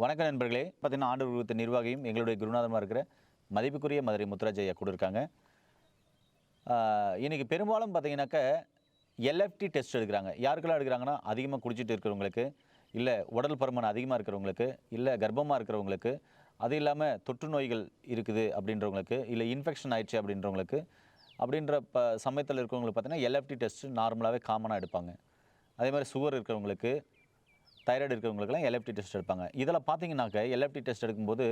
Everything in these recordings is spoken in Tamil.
வணக்கம் நண்பர்களே. பார்த்தீங்கன்னா ஆண்டு உருவத்த நிர்வாகியும் எங்களுடைய குருநாதமாக இருக்கிற மதிப்புக்குரிய மதுரை முத்துராஜ் ஐயா கூட இருக்காங்க. இன்றைக்கி பெரும்பாலும் பார்த்தீங்கன்னாக்க எல்எஃப்டி டெஸ்ட் எடுக்கிறாங்க. யாருக்கெல்லாம் எடுக்கிறாங்கன்னா அதிகமாக குடிச்சிட்டு இருக்கிறவங்களுக்கு இல்லை உடல் பருமன் அதிகமாக இருக்கிறவங்களுக்கு இல்லை கர்ப்பமாக இருக்கிறவங்களுக்கு அது இல்லாமல் தொற்று நோய்கள் இருக்குது அப்படின்றவங்களுக்கு இல்லை இன்ஃபெக்ஷன் ஆயிடுச்சு அப்படின்றவங்களுக்கு அப்படின்ற ப சமயத்தில் இருக்கிறவங்களுக்கு பார்த்தீங்கன்னா எல்எஃப்டி டெஸ்ட் நார்மலாகவே காமனாக எடுப்பாங்க. அதே மாதிரி சுகர் இருக்கிறவங்களுக்கு தைராய்டு இருக்கிறவங்களுக்குலாம் எல்எஃப்டி டெஸ்ட் எடுப்பாங்க. இதில் பார்த்தீங்கன்னாக்க எல்எஃப்டி டெஸ்ட் எடுக்கும்போது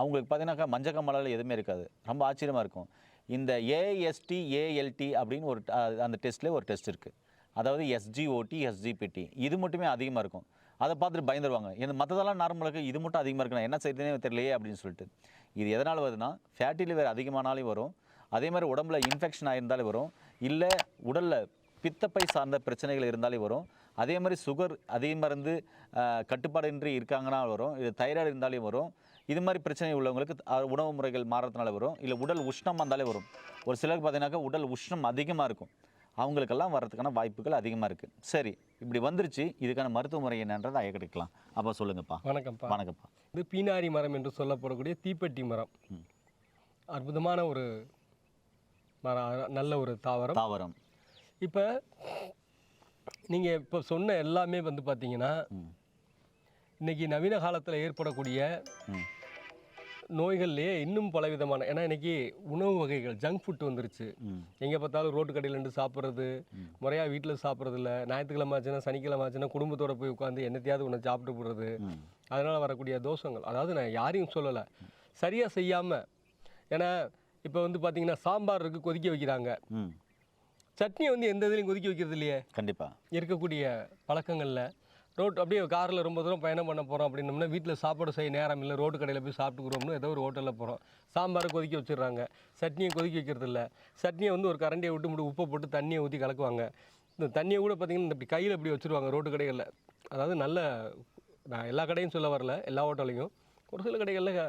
அவங்களுக்கு பார்த்தீங்கன்னாக்கா மஞ்சக்கம்மலால் எதுவுமே இருக்காது. ரொம்ப ஆச்சரியமாக இருக்கும். இந்த ஏஎஸ்டி ஏஎல்டி அப்படின்னு ஒரு அந்த டெஸ்ட்லேயே ஒரு டெஸ்ட் இருக்குது அதாவது எஸ்ஜிஓடி எஸ்ஜிபிடி இது மட்டுமே அதிகமாக இருக்கும். அதை பார்த்துட்டு பயந்துருவாங்க. இந்த மற்றதெல்லாம் நார்மலுக்கு இது மட்டும் அதிகமாக இருக்குன்னா என்ன செய்யுதுன்னே தெரியலையே அப்படின்னு சொல்லிட்டு. இது எதனால் வருதுன்னா ஃபேட்டி லிவர் அதிகமானாலே வரும். அதே மாதிரி உடம்புல இன்ஃபெக்ஷன் ஆகிருந்தாலே வரும். இல்லை உடலில் பித்தப்பை சார்ந்த பிரச்சனைகள் இருந்தாலே வரும். அதே மாதிரி சுகர் அதிகமாக இருந்து அஹ், கட்டுப்பாடின்றி இருக்காங்கன்னா வரும். இது தைராய்டு இருந்தாலே வரும். இது மாதிரி பிரச்சனை உள்ளவங்களுக்கு உணவு முறைகள் மாறதுனால வரும். இல்லை உடல் உஷ்ணம் வந்தாலே வரும். ஒரு சிலருக்கு பார்த்தீங்கன்னாக்கா உடல் உஷ்ணம் அதிகமாக இருக்கும். அவங்களுக்கெல்லாம் வர்றதுக்கான வாய்ப்புகள் அதிகமாக இருக்குது சரி இப்படி வந்துருச்சு. இதுக்கான மருத்துவ முறை என்னன்றதை ஐயா கிடைக்கலாம் அப்போ சொல்லுங்கப்பா. வணக்கம்ப்பா. வணக்கம்ப்பா. இது பீனாரி மரம் என்று சொல்லப்படக்கூடிய தீப்பெட்டி மரம். அற்புதமான ஒரு மரம் நல்ல ஒரு தாவரம். தாவரம். இப்போ நீங்கள் இப்போ சொன்ன எல்லாமே வந்து பார்த்தீங்கன்னா ம். இன்னைக்கு நவீன காலத்தில் ஏற்படக்கூடிய நோய்கள்லேயே இன்னும் பலவிதமான ஏன்னா இன்னைக்கு உணவு வகைகள் ஜங்க் ஃபுட் வந்துருச்சு. எங்கே பார்த்தாலும் ரோட்டு கடையில் நின்று சாப்பிட்றது முறையாக வீட்டில் சாப்பிட்றது இல்லை ஞாயிற்றுக்கிழமை ஆச்சுன்னா சனிக்கிழமை ஆச்சுன்னா குடும்பத்தோட போய் உட்காந்து என்னத்தையாவது ஒன்று சாப்பிட்டு போடுறது அதனால் வரக்கூடிய தோஷங்கள். அதாவது நான் யாரையும் சொல்லலை. சரியாக செய்யாமல் ஏன்னா இப்போ வந்து பார்த்தீங்கன்னா சாம்பார் இருக்குது கொதிக்க வைக்கிறாங்க. ம் சட்னி வந்து எந்த இதுலையும் கொதிக்க வைக்கிறது இல்லையே? கண்டிப்பாக இருக்கக்கூடிய பழக்கங்களில். ரோட் அப்படியே காரில் ரொம்ப தூரம் பயணம் பண்ண போகிறோம் அப்படின்னோம்னா வீட்டில் சாப்பாடு செய்ய நேரம் இல்லை ரோட்டு கடையில் போய் சாப்பிட்டுக்கிறோம்னு ஏதோ ஒரு ஹோட்டலில் போகிறோம் சாம்பாரை கொதிக்க வச்சிடுறாங்க. சட்னியை கொதிக்க வைக்கிறது இல்லை. சட்னியை வந்து ஒரு கரண்டியை விட்டு முடி உப்பை போட்டு தண்ணியை ஊற்றி கலக்குவாங்க. இந்த தண்ணியை கூட பார்த்தீங்கன்னா இந்த இப்படி கையில் இப்படி வச்சுருவாங்க ரோட்டு கடைகளில். அதாவது நல்ல நான் எல்லா கடையும் சொல்ல வரல எல்லா ஹோட்டலையும் ஒரு சில கடைகளில்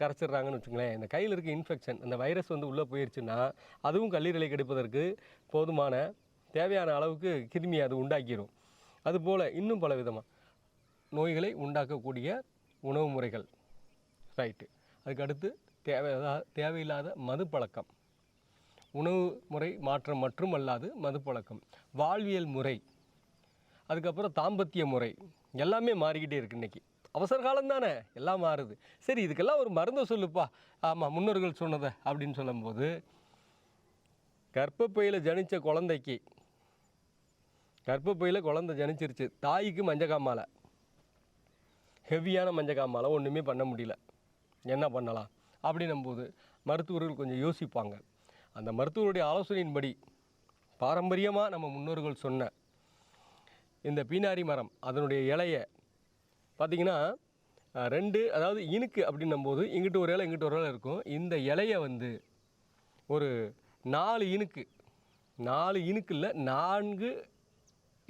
கரைச்சிடுறாங்கன்னு வச்சுங்களேன் இந்த கையில் இருக்க இன்ஃபெக்ஷன் அந்த வைரஸ் வந்து உள்ளே போயிடுச்சுன்னா அதுவும் கல்லீரலை கெடுப்பதற்கு போதுமான தேவையான அளவுக்கு கிருமி அது உண்டாக்கிடும் அதுபோல் இன்னும் பல விதமாக நோய்களை உண்டாக்கக்கூடிய உணவு முறைகள். ரைட்டு அதுக்கடுத்து தேவை தேவையில்லாத மது பழக்கம் உணவு முறை மாற்றம் மற்றும் அல்லாது மது பழக்கம் வாழ்வியல் முறை. அதுக்கப்புறம் தாம்பத்திய முறை. எல்லாமே மாறிக்கிட்டே இருக்கு இன்றைக்கி அவசர காலம் தானே எல்லாம் மாறுது. சரி இதுக்கெல்லாம் ஒரு மருந்தை சொல்லுப்பா. ஆமாம் முன்னோர்கள் சொன்னதை அப்படின்னு சொல்லும்போது கர்ப்பப்பையில் ஜனித்த குழந்தைக்கு கர்ப்பப்பையில் குழந்தை ஜனிச்சிருச்சு. தாய்க்கு மஞ்சக்காமாலை ஹெவியான மஞ்சக்காமாலை ஒன்றுமே பண்ண முடியல. என்ன பண்ணலாம்? அப்படின்னும் போது மருத்துவர்கள் கொஞ்சம் யோசிப்பாங்க. அந்த மருத்துவருடைய ஆலோசனையின்படி பாரம்பரியமாக நம்ம முன்னோர்கள் சொன்ன இந்த பீனாரி மரம் அதனுடைய இலையை பார்த்திங்கன்னா ரெண்டு அதாவது இனுக்கு அப்படின்னும் போது இங்கிட்டு ஒரு இலை இங்கிட்டு ஒரு இலை இருக்கும். இந்த இலையை வந்து ஒரு நாலு இனுக்கு நாலு இனுக்கில் நான்கு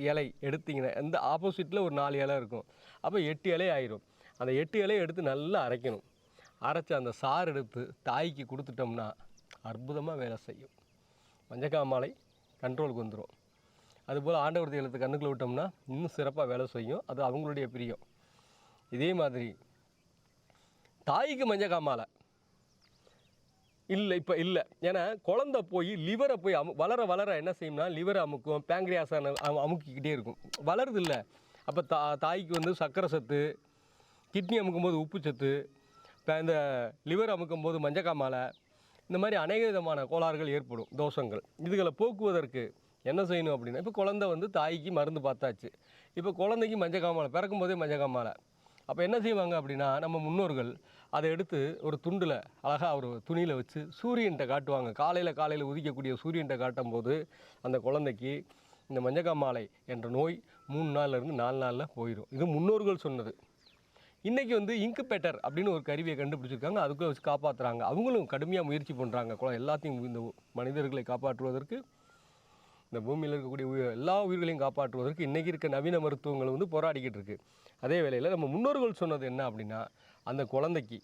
இலை எடுத்தீங்கன்னா இந்த ஆப்போசிட்டில் ஒரு நாலு இலை இருக்கும். அப்போ எட்டு இலை ஆயிரும். அந்த எட்டு இலையை எடுத்து நல்லா அரைக்கணும். அரைச்சி அந்த சாறு எடுத்து தாய்க்கு கொடுத்துட்டோம்னா அற்புதமாக வேலை செய்யும். மஞ்சக்காமலை கண்ட்ரோலுக்கு வந்துடும் அதுபோல் ஆண்டவர்த்தி எழுத்து கண்ணுக்குள்ள விட்டோம்னா இன்னும் சிறப்பாக வேலை செய்யும். அது அவங்களுடைய பிரியம். இதே மாதிரி தாய்க்கு மஞ்சக்காமாலை இல்லை இப்போ இல்லை. ஏன்னா குழந்தை போய் லிவரை போய் அமு வளர வளர என்ன செய்யும்னா லிவரை அமுக்கும் பேங்க்ரியாஸ் அமுக்கிக்கிட்டே இருக்கும். வளருது இல்லை அப்போ தா தாய்க்கு வந்து சர்க்கரை சத்து கிட்னி அமுக்கும்போது உப்பு சத்து இப்போ இந்த லிவர் அமுக்கும்போது மஞ்சக்காமலை இந்த மாதிரி அநேக விதமான கோளாறுகள் ஏற்படும் தோஷங்கள். இதுகளை போக்குவதற்கு என்ன செய்யணும் அப்படின்னா இப்போ குழந்தை வந்து தாய்க்கு மருந்து பார்த்தாச்சு. இப்போ குழந்தைக்கு மஞ்சக்காமலை பிறக்கும் போதே மஞ்சக்காமலை அப்போ என்ன செய்வாங்க அப்படின்னா நம்ம முன்னோர்கள் அதை எடுத்து ஒரு துண்டில் அழகாக ஒரு துணியில் வச்சு சூரியன்கிட்ட காட்டுவாங்க. காலையில் காலையில் உதிக்கக்கூடிய சூரியன்கிட்ட காட்டும் போது அந்த குழந்தைக்கு இந்த மஞ்சக்காமாலை என்ற நோய் மூணு நாள்ல இருந்து நாலு நாளில் போயிடும் இது முன்னோர்கள் சொன்னது. இன்றைக்கி வந்து இன்குபேட்டர் அப்படின்னு ஒரு கருவியை கண்டுபிடிச்சிருக்காங்க. அதுக்குள்ளே வச்சு காப்பாற்றுறாங்க அவங்களும் கடுமையாக முயற்சி பண்ணுறாங்க குழ எல்லாத்தையும் இந்த மனிதர்களை காப்பாற்றுவதற்கு. இந்த பூமியில் இருக்கக்கூடிய உயிர் எல்லா உயிர்களையும் காப்பாற்றுவதற்கு இன்றைக்கி இருக்க நவீன மருத்துவங்கள் வந்து போராடிக்கிட்டு இருக்குது அதே வேளையில் நம்ம முன்னோர்கள் சொன்னது என்ன அப்படின்னா அந்த குழந்தைக்கு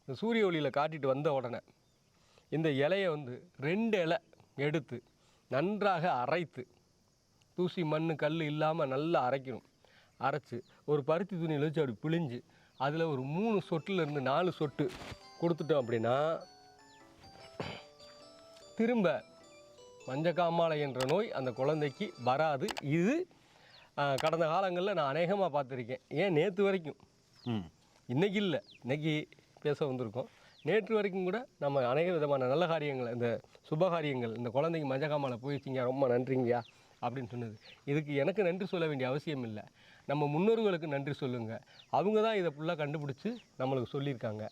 இந்த சூரிய ஒளியில் காட்டிட்டு வந்த உடனே இந்த இலையை வந்து ரெண்டு இலை எடுத்து நன்றாக அரைத்து தூசி மண் கல் இல்லாமல் நல்லா அரைக்கணும். அரைச்சி ஒரு பருத்தி துணியில் வச்சு அப்படி பிழிஞ்சு அதில் ஒரு மூணு சொட்டுலேருந்து நாலு சொட்டு கொடுத்துட்டோம் அப்படின்னா திரும்ப மஞ்சக்காமாலை என்ற நோய் அந்த குழந்தைக்கு வராது. இது கடந்த காலங்களில் நான் அநேகமாக பார்த்துருக்கேன். ஏன்? நேற்று வரைக்கும். ம். இன்னைக்கு இல்லை. இன்னைக்கு பேச வந்திருக்கோம். நேற்று வரைக்கும் கூட நம்ம அநேக விதமான நல்ல காரியங்கள் இந்த சுப காரியங்கள் இந்த குழந்தைக்கு மஞ்சக்காமாலை போயிடுச்சிங்க ரொம்ப நன்றிங்கய்யா அப்படின்னு சொன்னது. இதுக்கு எனக்கு நன்றி சொல்ல வேண்டிய அவசியம் இல்லை. நம்ம முன்னோர்களுக்கு நன்றி சொல்லுங்கள் அவங்க தான் இதை ஃபுல்லாக கண்டுபிடிச்சி நம்மளுக்கு சொல்லியிருக்காங்க.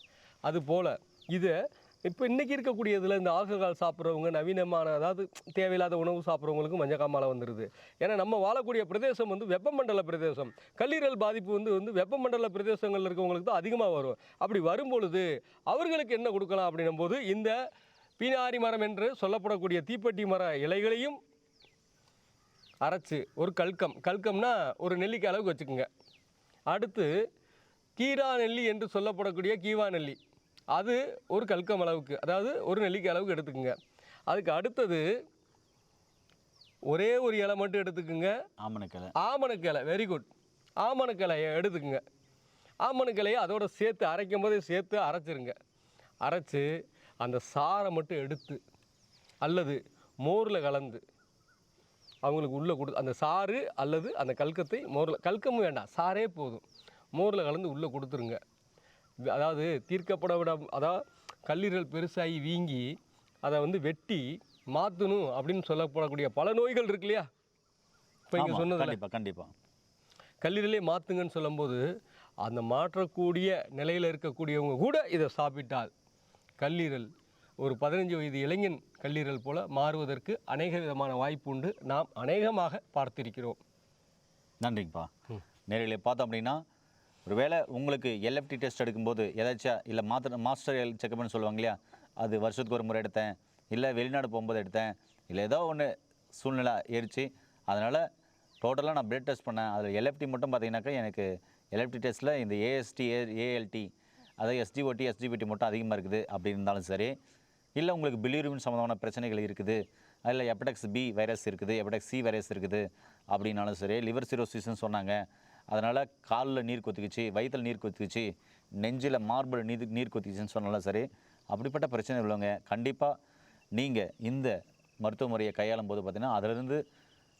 அதுபோல் இதை இப்போ இன்றைக்கி இருக்கக்கூடியதில் இந்த ஆல்கஹால் சாப்பிட்றவங்க நவீனமான அதாவது தேவையில்லாத உணவு சாப்பிட்றவங்களுக்கும் மஞ்சக்காமலை வந்துடுது ஏன்னா நம்ம வாழக்கூடிய பிரதேசம் வந்து வெப்பமண்டல பிரதேசம். கல்லீரல் பாதிப்பு வந்து வந்து வெப்பமண்டல பிரதேசங்களில் இருக்கவங்களுக்கு தான் அதிகமாக வரும். அப்படி வரும்பொழுது அவர்களுக்கு என்ன கொடுக்கலாம் அப்படின்னும் போது இந்த பீனாரி மரம் என்று சொல்லப்படக்கூடிய தீப்பெட்டி மர இலைகளையும் அரைச்சு ஒரு கல்கம். கல்கம்னா ஒரு நெல்லிக்காய் அளவுக்கு வச்சுக்கோங்க. அடுத்து கீரா நெல்லி என்று சொல்லப்படக்கூடிய கீவா நெல்லி. அது ஒரு கல்கம் அளவுக்கு அதாவது ஒரு நெல்லிக்காய் அளவுக்கு எடுத்துக்கோங்க. அதுக்கு அடுத்தது ஒரே ஒரு இலை மட்டும் எடுத்துக்கோங்க. ஆமணக்கிழை ஆமணக்கிளை வெரி குட் ஆமணக்கிளையை எடுத்துக்கோங்க. ஆமணக்கிளையை அதோட சேர்த்து அரைக்கும் போதே சேர்த்து அரைச்சிருங்க. அரைச்சு அந்த சாறை மட்டும் எடுத்து அல்லது மோரில் கலந்து அவங்களுக்கு உள்ளே கொடு அந்த சாறு அல்லது அந்த கல்கத்தை மோரில் கல்கமும் வேண்டாம் சாரே போதும். மோரில் கலந்து உள்ளே கொடுத்துருங்க. அதாவது தீர்க்கப்பட விட அதாவது கல்லீரல் பெருசாகி வீங்கி அதை வந்து வெட்டி மாற்றணும் அப்படின்னு சொல்லப்படக்கூடிய பல நோய்கள் இருக்கு இல்லையா? இப்போ இங்கே ஆமா, சொன்னதில்ல கண்டிப்பா கண்டிப்பா. கல்லீரலே மாற்றுங்கன்னு சொல்லும்போது அந்த மாற்றக்கூடிய நிலையில் இருக்கக்கூடியவங்க கூட இதை சாப்பிட்டால் கல்லீரல் ஒரு பதினஞ்சு வயது இளைஞன் கல்லீரல் போல மாறுவதற்கு அநேக விதமான வாய்ப்பு உண்டு. நாம் அநேகமாக பார்த்திருக்கிறோம். நன்றிங்கப்பா. நேரில் பார்த்தோம் அப்படின்னா ஒருவேளை உங்களுக்கு எல்எஃப்டி டெஸ்ட் எடுக்கும்போது ஏதாச்சும் இல்லை மாத்திர மாஸ்டர் ஹெல்த் செக்அப்னு சொல்லுவாங்க இல்லையா? அது வருஷத்துக்கு ஒரு முறை எடுத்தேன். இல்லை வெளிநாடு போகும்போது எடுத்தேன். இல்லை ஏதோ ஒன்று சூழ்நிலை ஏறிச்சு அதனால் டோட்டலாக நான் பிளட் டெஸ்ட் பண்ணேன். அதில் எல்எஃப்டி மட்டும் பார்த்தீங்கன்னாக்கா எனக்கு எல்எஃப்டி டெஸ்ட்டில் இந்த ஏஎஸ்டி ஏ ஏஎல்டி அதாவது எஸ்டிஓடி எஸ்டிபிடி மட்டும் அதிகமாக இருக்குது அப்படி இருந்தாலும் சரி. இல்லை உங்களுக்கு பிலிரூபின் சம்மந்தமான பிரச்சனைகள் இருக்குது. அதில் ஹெப்படெக்ஸ் பி வைரஸ் இருக்குது ஹெப்படெக்ஸ் சி வைரஸ் இருக்குது அப்படின்னாலும் சரி லிவர் சிரோசிஸ்ன்னு சொன்னாங்க. அதனால் காலில் நீர் கொத்திக்கிச்சு வயிற்றில் நீர் கொத்திக்கிச்சு நெஞ்சில் மார்பிள் நீர் நீர் கொத்திக்கிச்சுன்னு சொன்னாலும் சரி அப்படிப்பட்ட பிரச்சனை உள்ளவங்க கண்டிப்பாக நீங்கள் இந்த மருத்துவ முறையை கையாளும் போது பார்த்திங்கன்னா அதிலிருந்து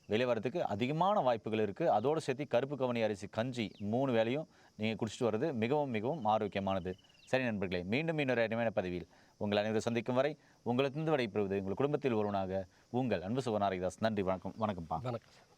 வெளியே வரதுக்கு அதிகமான வாய்ப்புகள் இருக்குது அதோடு சேர்த்து கருப்பு கவனி அரிசி கஞ்சி மூணு வேலையும் நீங்கள் குடிச்சிட்டு வர்றது மிகவும் மிகவும் ஆரோக்கியமானது. சரி நண்பர்களே மீண்டும் இன்னொரு அருமையான பதிவில் உங்கள் அனைவரும் சந்திக்கும் வரை உங்களுக்கு விடைபெறுவது உங்கள் குடும்பத்தில் ஒருவனாக உங்கள் அன்பு சுவனாரிதாஸ் நன்றி வணக்கம் வணக்கம்ப்பா. வணக்கம்.